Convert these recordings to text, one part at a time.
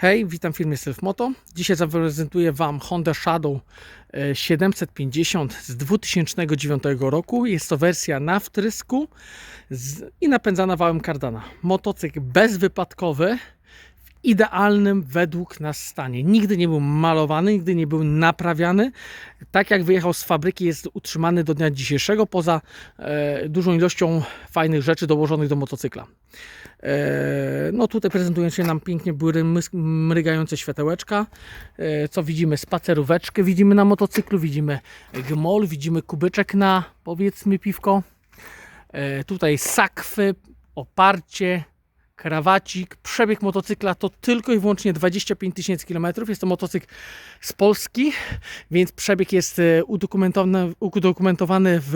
Hej, witam w firmie Selfmoto. Dzisiaj zaprezentuję Wam Honda Shadow e, 750 z 2009 roku. Jest to wersja na wtrysku i napędzana wałem kardana. Motocykl bezwypadkowy idealnym według nas stanie. Nigdy nie był malowany, nigdy nie był naprawiany. Tak jak wyjechał z fabryki, jest utrzymany do dnia dzisiejszego, poza e, dużą ilością fajnych rzeczy dołożonych do motocykla. E, No tutaj prezentują się nam pięknie mys- mrygające światełeczka. E, Co widzimy? Spaceróweczkę widzimy na motocyklu, widzimy gmol, widzimy kubyczek na powiedzmy piwko. E, Tutaj sakwy, oparcie, krawacik. Przebieg motocykla to tylko i wyłącznie 25 tysięcy kilometrów. Jest to motocykl z Polski, więc przebieg jest e, udokumentowany, udokumentowany w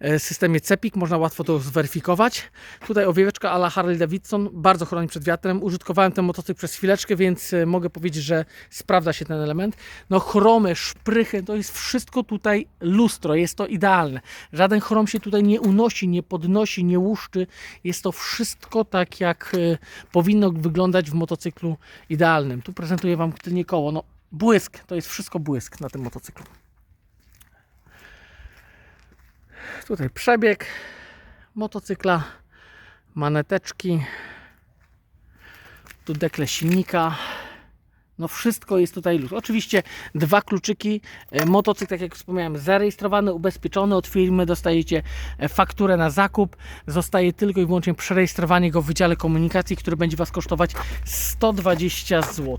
e, systemie CEPIK. Można łatwo to zweryfikować. Tutaj owieweczka ala Harley Davidson bardzo chroni przed wiatrem. Użytkowałem ten motocykl przez chwileczkę, więc e, mogę powiedzieć, że sprawdza się ten element. No chromy, szprychy, to jest wszystko tutaj lustro, jest to idealne. Żaden chrom się tutaj nie unosi, nie podnosi, nie łuszczy. Jest to wszystko tak jak e, powinno wyglądać w motocyklu idealnym. Tu prezentuję Wam tylnie koło. No błysk, to jest wszystko błysk na tym motocyklu. Tutaj przebieg motocykla, maneteczki, tu dekle silnika. No wszystko jest tutaj luz. Oczywiście dwa kluczyki. E, Motocykl, tak jak wspomniałem, zarejestrowany, ubezpieczony od firmy. Dostajecie e, fakturę na zakup. Zostaje tylko i wyłącznie przerejestrowanie go w Wydziale Komunikacji, który będzie Was kosztować 120 zł.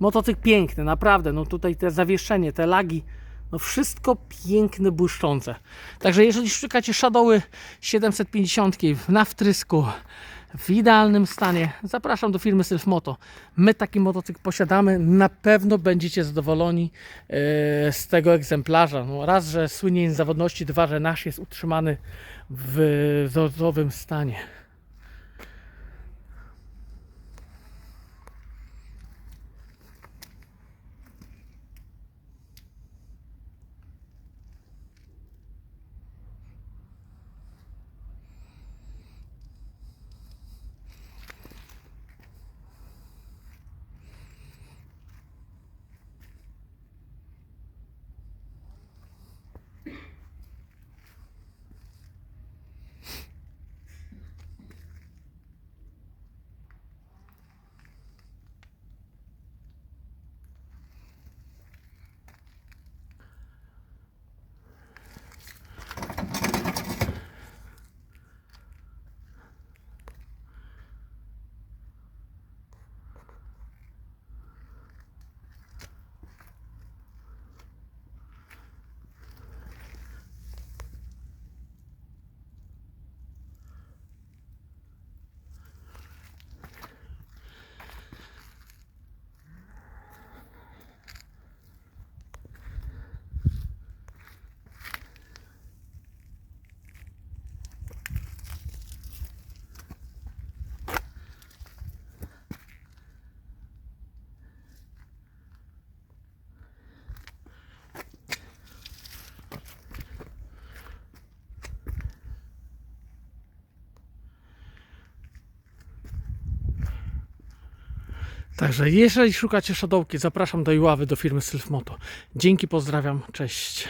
Motocykl piękny, naprawdę. No tutaj te zawieszenie, te lagi, no wszystko piękne, błyszczące. Także jeżeli szukacie Shadowy 750 na wtrysku, w idealnym stanie, zapraszam do firmy Selfmoto. My taki motocykl posiadamy, na pewno będziecie zadowoleni e, z tego egzemplarza. No, raz, że słynie z zawodności, dwa, że nasz jest utrzymany w wzorowym stanie. Także jeżeli szukacie Shadowki, zapraszam do Iławy, do firmy Selfmoto. Dzięki, pozdrawiam, cześć.